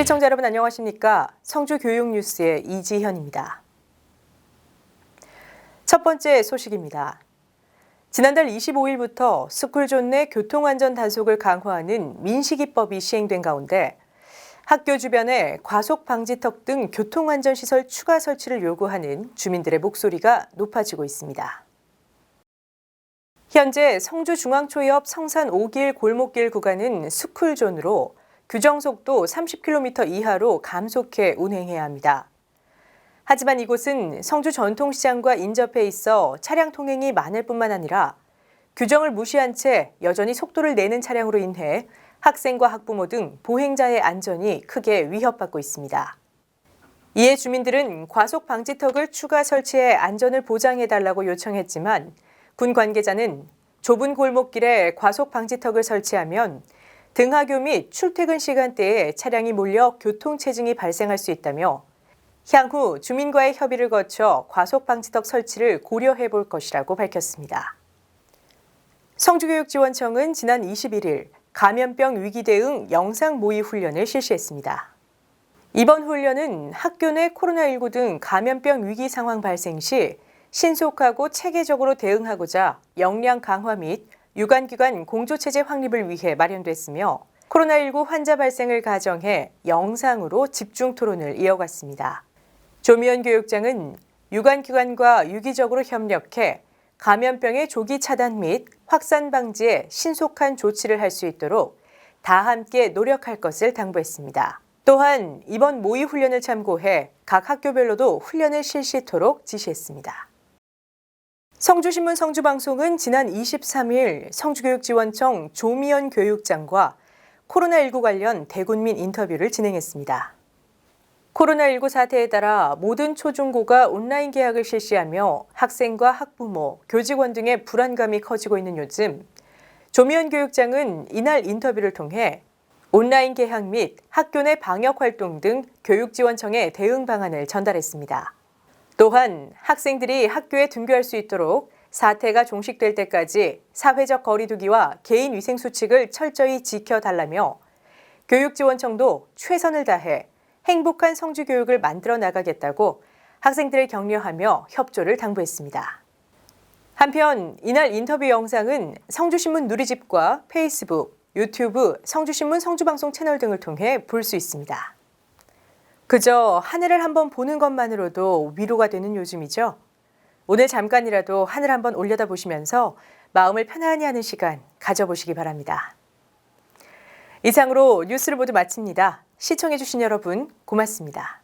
시청자 여러분 안녕하십니까? 성주 교육 뉴스의 이지현입니다. 첫 번째 소식입니다. 지난달 25일부터 스쿨존 내 교통안전 단속을 강화하는 민식이법이 시행된 가운데 학교 주변에 과속 방지턱 등 교통안전 시설 추가 설치를 요구하는 주민들의 목소리가 높아지고 있습니다. 현재 성주 중앙초 옆 성산 5길 골목길 구간은 스쿨존으로 규정 속도 30km 이하로 감속해 운행해야 합니다. 하지만 이곳은 성주 전통시장과 인접해 있어 차량 통행이 많을 뿐만 아니라 규정을 무시한 채 여전히 속도를 내는 차량으로 인해 학생과 학부모 등 보행자의 안전이 크게 위협받고 있습니다. 이에 주민들은 과속 방지턱을 추가 설치해 안전을 보장해달라고 요청했지만 군 관계자는 좁은 골목길에 과속 방지턱을 설치하면 등하교 및 출퇴근 시간대에 차량이 몰려 교통체증이 발생할 수 있다며 향후 주민과의 협의를 거쳐 과속 방지턱 설치를 고려해 볼 것이라고 밝혔습니다. 성주교육지원청은 지난 21일 감염병 위기 대응 영상 모의 훈련을 실시했습니다. 이번 훈련은 학교 내 코로나19 등 감염병 위기 상황 발생 시 신속하고 체계적으로 대응하고자 역량 강화 및 유관기관 공조체제 확립을 위해 마련됐으며 코로나19 환자 발생을 가정해 영상으로 집중 토론을 이어갔습니다. 조미연 교육장은 유관기관과 유기적으로 협력해 감염병의 조기 차단 및 확산 방지에 신속한 조치를 할 수 있도록 다 함께 노력할 것을 당부했습니다. 또한 이번 모의 훈련을 참고해 각 학교별로도 훈련을 실시토록 지시했습니다. 성주신문 성주방송은 지난 23일 성주교육지원청 조미연 교육장과 코로나19 관련 대군민 인터뷰를 진행했습니다. 코로나19 사태에 따라 모든 초중고가 온라인 개학을 실시하며 학생과 학부모, 교직원 등의 불안감이 커지고 있는 요즘 조미연 교육장은 이날 인터뷰를 통해 온라인 개학 및 학교 내 방역 활동 등 교육지원청의 대응 방안을 전달했습니다. 또한 학생들이 학교에 등교할 수 있도록 사태가 종식될 때까지 사회적 거리두기와 개인 위생 수칙을 철저히 지켜달라며 교육지원청도 최선을 다해 행복한 성주 교육을 만들어 나가겠다고 학생들을 격려하며 협조를 당부했습니다. 한편 이날 인터뷰 영상은 성주신문 누리집과 페이스북, 유튜브, 성주신문 성주방송 채널 등을 통해 볼 수 있습니다. 그저 하늘을 한번 보는 것만으로도 위로가 되는 요즘이죠. 오늘 잠깐이라도 하늘 한번 올려다 보시면서 마음을 편안히 하는 시간 가져보시기 바랍니다. 이상으로 뉴스를 모두 마칩니다. 시청해주신 여러분 고맙습니다.